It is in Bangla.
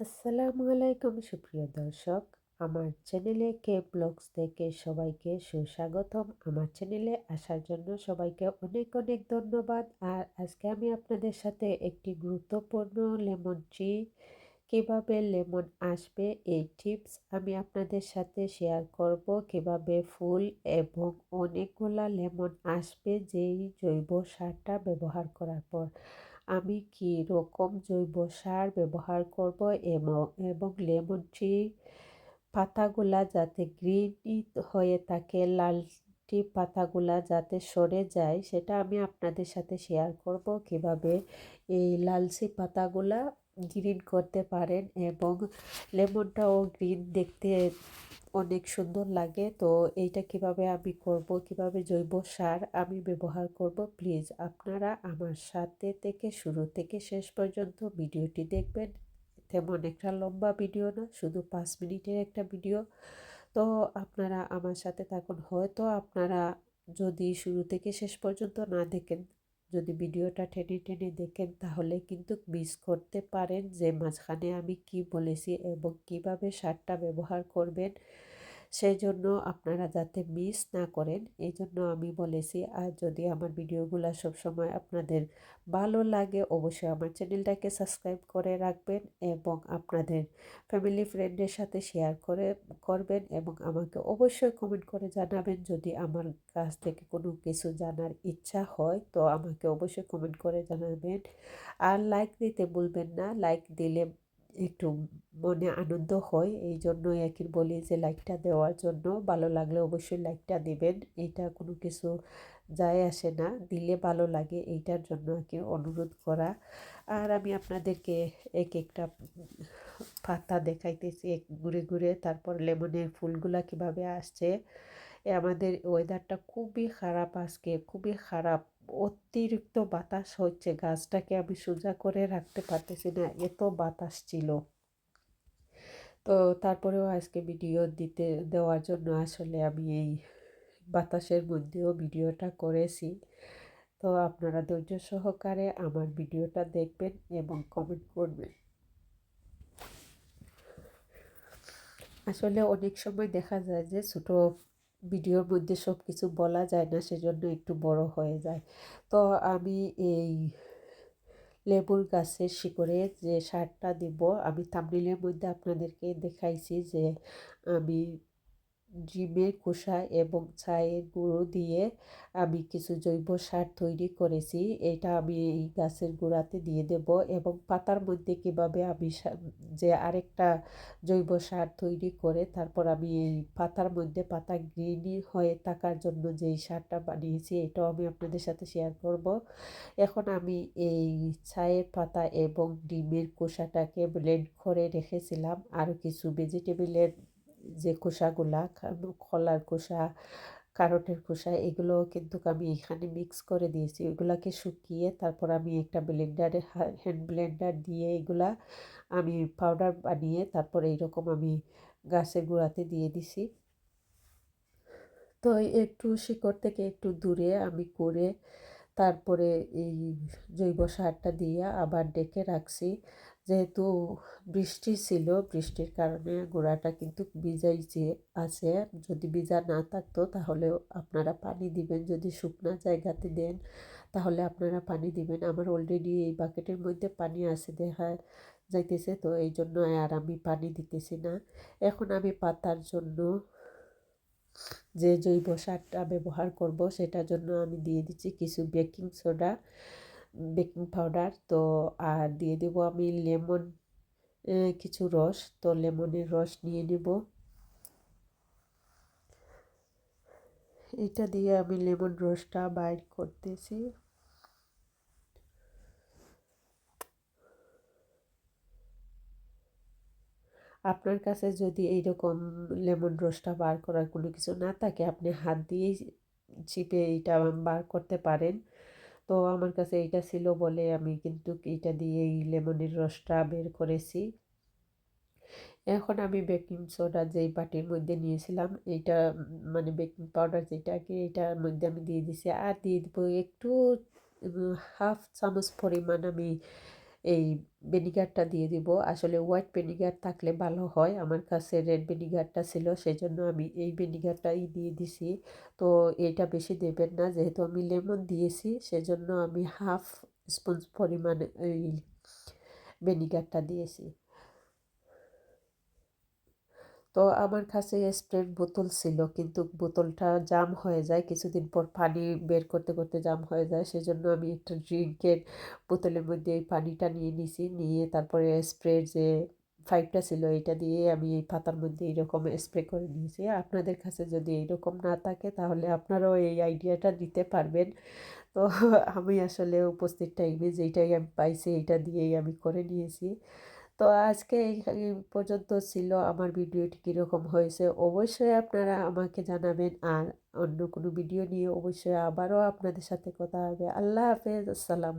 আসসালামু আলাইকুম, সুপ্রিয় দর্শক। আমার চ্যানেলে কে ব্লগস থেকে সবাইকে সুস্বাগতম। আমার চ্যানেলে আসার জন্য সবাইকে অনেক অনেক ধন্যবাদ। আর আজকে আমি আপনাদের সাথে একটি গুরুত্বপূর্ণ লেমন ট্রি কীভাবে লেমন আসবে, এই টিপস আমি আপনাদের সাথে শেয়ার করব। কীভাবে ফুল এবং অনেকগুলা লেমন আসবে, যেই জৈব সারটা ব্যবহার করার পর। আমি কি রকম জৈব সার ব্যবহার করব এবং এবং লেমন ট্রি পাতাগুলা যাতে গ্রিন হয়ে থাকে লালটি পাতাগুলা যাতে সরে যায়, সেটা আমি আপনাদের সাথে শেয়ার করব কীভাবে এই লালসি পাতাগুলা গ্রিন করতে পারেন এবং লেমনটাও গ্রিন দেখতে অনেক সুন্দর লাগে। তো এইটা কীভাবে আমি করব, কীভাবে জৈব সার আমি ব্যবহার করব, প্লিজ আপনারা আমার সাথে থেকে শুরু থেকে শেষ পর্যন্ত ভিডিওটি দেখবেন। তেমন একটা লম্বা ভিডিও না, শুধু পাঁচ মিনিটের একটা ভিডিও। তো আপনারা আমার সাথে থাকুন। হয়তো আপনারা যদি শুরু থেকে শেষ পর্যন্ত না দেখেন যদি ভিডিওটা টেনে টেনে দেখেন তাহলে কিন্তু মিস করতে পারেন যে মাঝখানে আমি কি বলেছি এবং কীভাবে সারটা ব্যবহার করবেন। সেই জন্য আপনারা যাতে মিস না করেন, এই জন্য আমি বলেছি, আর যদি আমার ভিডিওগুলো সবসময় আপনাদের ভালো লাগে, অবশ্যই আমার চ্যানেলটাকে সাবস্ক্রাইব করে রাখবেন এবং আপনাদের ফ্যামিলি ফ্রেন্ডের সাথে শেয়ার করে, করবেন এবং আমাকে অবশ্যই কমেন্ট করে জানাবেন। যদি আমার কাছ থেকে কোনো কিছু জানার ইচ্ছা হয়, তো আমাকে অবশ্যই কমেন্ট করে জানাবেন। আর লাইক দিতে ভুলবেন না লাইক দিলে একটু মনে আনন্দ হয়। এই জন্যই একই বলি যে লাইকটা দেওয়ার জন্য ভালো লাগলে অবশ্যই লাইকটা দিবেন। এটা কোনো কিছু যায় আসে না। দিলে ভালো লাগে এইটার জন্য কি অনুরোধ করা। আর আমি আপনাদেরকে এক একটা পাতা দেখাইতেছি এক ঘুরে ঘুরে, তারপর লেমনের ফুলগুলা কীভাবে আসছে। আমাদের ওয়েদারটা খুবই খারাপ আজকে, খুবই খারাপ। অতিরিক্ত বাতাস হচ্ছে। গাছটাকে আমি সোজা করে রাখতে পারতেছি না এত বাতাস ছিল। তো তারপরেও আজকে ভিডিও দিতে দেওয়ার জন্য আসলে আমি এই বাতাসের মধ্যেও ভিডিওটা করেছি। তো আপনারা ধৈর্য সহকারে আমার ভিডিওটা দেখবেন এবং কমেন্ট করবেন। আসলে অনেক সময় দেখা যায় যে ছোটো ভিডিওর মধ্যে সব কিছু বলা যায় না, সেজন্য একটু বড় হয়ে যায়। তো আমি এই লেবুর গাছের শিকড়ে যে সারটা দিব, আমি তামলিলের মধ্যে আপনাদেরকে দেখাইছি যে আমি ডিমের খোসা এবং চায়ের গুঁড়ো দিয়ে আমি কিছু জৈব সার তৈরি করেছি। এটা আমি এই গাছের গোড়াতে দিয়ে দেব এবং পাতার মধ্যে কীভাবে আমি যে আরেকটা জৈব সার তৈরি করে তারপর আমি এই পাতার মধ্যে পাতা গ্রিনি হয়ে থাকার জন্য যেই সারটা বানিয়েছি এটাও আমি আপনাদের সাথে শেয়ার করব। এখন আমি এই চায়ের পাতা এবং ডিমের খোসাটাকে ব্লেন্ড করে রেখেছিলাম। আরও কিছু ভেজিটেবিলের যে খোসাগুলা কলার খোসা, কারোটের খোসা, এগুলো কিন্তু আমি এখানে মিক্স করে দিয়েছি। ওইগুলাকে শুকিয়ে তারপর আমি একটা ব্লেন্ডারে হ্যান্ড ব্লেন্ডার দিয়ে এগুলা আমি পাউডার বানিয়ে তারপর এইরকম আমি গাছের গুঁড়াতে দিয়ে দিছি। তো একটু শিকড় থেকে একটু দূরে আমি করে তারপরে এই জৈব সারটা দিয়ে আবার ডেকে রাখছি। যেহেতু বৃষ্টি ছিল, বৃষ্টির কারণে গোড়াটা কিন্তু ভিজাইছে, আছে। যদি ভিজা না থাকতো তাহলে আপনারা পানি দিবেন। যদি শুকনা জায়গাতে দেন তাহলে আপনারা পানি দিবেন। আমার অলরেডি এই বাকেটের মধ্যে পানি আছে, দেখা যাইতেছে। তো এই জন্য আর আমি পানি দিতেছি না। এখন আমি পাতার জন্য যে জৈব সারটা ব্যবহার করব সেটার জন্য আমি দিয়ে দিচ্ছি কিছু বেকিং সোডা, বেকিং পাউডার, তো আর দিয়ে দেবো আমি লেমন কিছু রস, তো লেমনের রস নিয়ে নেব। এটা দিয়ে আমি লেমন রসটা বাইর করতেছি। আপনার কাছে যদি এইরকম লেমন রসটা বার করার কোনো কিছু না থাকে, আপনি হাত দিয়েই চিপে এইটা বার করতে পারেন। তো আমার কাছে এইটা ছিল বলে আমি কিন্তু এইটা দিয়ে এই লেমনের রসটা বের করেছি। এখন আমি বেকিং সোডা যেই বাটির মধ্যে নিয়েছিলাম, এইটা মানে বেকিং পাউডার যেটাকে এটার মধ্যে আমি দিয়ে দিছি। আর দিয়ে দেবো একটু হাফ চামচ পরিমাণ আমি এই ভিনিগারটা দিয়ে দিব। আসলে হোয়াইট ভিনিগার থাকলে ভালো হয়। আমার কাছে রেড ভিনিগারটা ছিল, সেজন্য আমি এই ভিনিগারটাই দিয়ে দিছি। তো এটা বেশি দেবেন না, যেহেতু আমি লেমন দিয়েছি, সেজন্য আমি হাফ স্পুন পরিমাণে এই ভিনিগারটা দিয়েছি। তো আমার কাছে স্প্রের বোতল ছিল। কিন্তু বোতলটা জাম হয়ে যায়। কিছুদিন পর পানি বের করতে করতে জাম হয়ে যায়। সেজন্য আমি একটা ড্রিঙ্কের বোতলের মধ্যে এই পানিটা নিয়ে নিছি। নিয়ে তারপরে স্প্রের যে পাইপটা ছিল, এটা দিয়ে আমি এই পাতার মধ্যে এইরকম স্প্রে করে নিয়েছি। আপনাদের কাছে যদি এইরকম না থাকে, তাহলে আপনারাও এই আইডিয়াটা দিতে পারবেন। তো আমি আসলে উপস্থিত টাইমে যেইটাই আমি পাইছি, এইটা দিয়েই আমি করে নিয়েছি। তো আজকে এই পর্যন্ত ছিল। আমার ভিডিওটি কীরকম হয়েছে অবশ্যই আপনারা আমাকে জানাবেন। আর অন্য কোনো ভিডিও নিয়ে অবশ্যই আবারও আপনাদের সাথে কথা হবে। আল্লাহ হাফেজ, আসসালাম